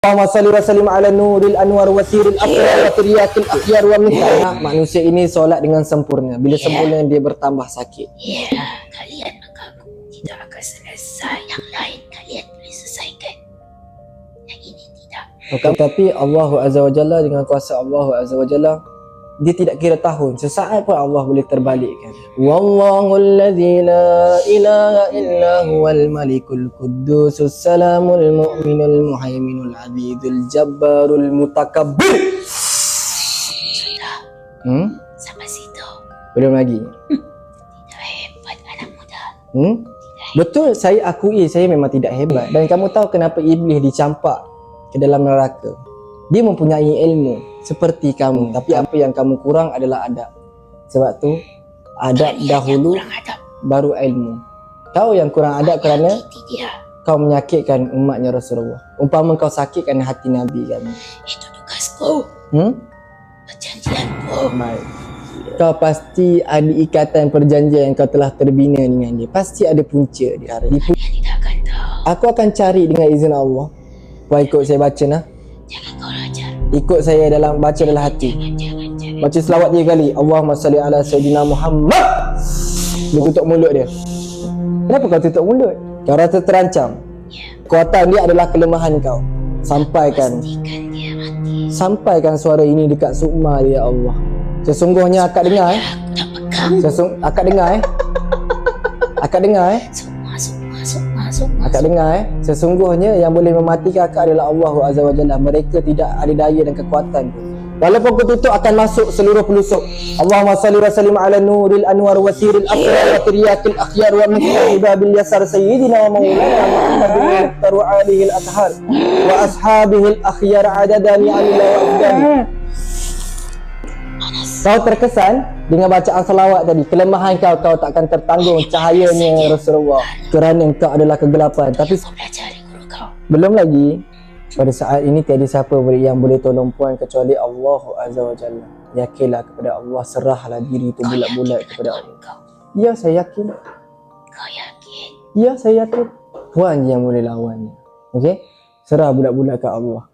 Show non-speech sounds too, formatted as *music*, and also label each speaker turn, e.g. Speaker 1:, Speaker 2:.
Speaker 1: Allahumma salli wa sallim ala nuril anwar wa siril asrar wa tiryakil akhyar wa mithal. Manusia ini solat dengan sempurna. Bila sempurna dia bertambah sakit.
Speaker 2: Ya, kalian mengaku tidak akan selesai. Yang lain kalian boleh selesaikan. Yang ini tidak.
Speaker 1: Tetapi Allah Azza wa Jalla dengan kuasa Allah Azza wa Jalla dia tidak kira tahun. Sesaat pun Allah boleh terbalikkan. Wallahu alladzi la ilaha illa huwal malikul quddus salamul mu'minul muhaiminul azizul jabbarul mutakabbir. Hmm?
Speaker 2: sampai situ.
Speaker 1: Belum lagi.
Speaker 2: Tidak hebat anak muda.
Speaker 1: Hmm? Betul saya akui saya memang tidak hebat dan kamu tahu kenapa iblis dicampak ke dalam neraka. Dia mempunyai ilmu seperti kamu tapi apa yang kamu kurang adalah adab. Sebab tu adab
Speaker 2: Kalian
Speaker 1: dahulu
Speaker 2: adab.
Speaker 1: baru ilmu. Kau yang kurang adab kerana
Speaker 2: Menyakiti dia.
Speaker 1: kau menyakitkan umatnya Rasulullah. Umpama kau sakitkan hati Nabi kan.
Speaker 2: Itu tugasku.
Speaker 1: Hmm?
Speaker 2: Perjanjianku.
Speaker 1: Baik. Kau pasti ada ikatan perjanjian yang kau telah terbina dengan dia. Pasti ada punca di hari. Di
Speaker 2: tahu.
Speaker 1: Aku akan cari dengan izin Allah. Wah ikut saya baca nah.
Speaker 2: Jangan kau.
Speaker 1: Ikut saya dalam baca dalam hati. Baca selawat tiga kali. Allahumma salli ala Sayyidina Muhammad. Dia tutup mulut dia. Kenapa kau tutup mulut? Kau rasa terancam. Kekuatan dia adalah kelemahan kau. Sampaikan. Sampaikan suara ini dekat sukma dia ya Allah. Sesungguhnya akak dengar eh. Sesung akak dengar eh. *laughs* Akak dengar eh.
Speaker 2: Masuk,
Speaker 1: Akak dengar eh. Sesungguhnya yang boleh mematikan akak adalah Allah Azza wa Jalla. Mereka tidak ada daya dan kekuatan pun. Walaupun kau tutup akan masuk seluruh pelusuk. Allahumma salli wa sallim ala nuril anwar wa siril asrar wa tiryakil akhyar wa mithli babil yasar sayyidina wa maulana Muhammadin wa alihi al-athhar wa ashabihi al-akhyar adadan ya'nila wa afdani. Kau terkesan dengan bacaan salawat tadi. Kelemahan kau, kau takkan tertanggung cahayanya Rasulullah. Kerana kau adalah kegelapan. Tapi
Speaker 2: guru kau.
Speaker 1: belum lagi pada saat ini tiada siapa yang boleh tolong puan kecuali Allah Azza wa Jalla. Yakinlah kepada Allah, serahlah diri itu bulat-bulat kepada Allah. Ya, saya yakin.
Speaker 2: Kau yakin.
Speaker 1: Ya, saya yakin. Puan yang boleh lawannya. Okey? Serah bulat-bulat ke Allah.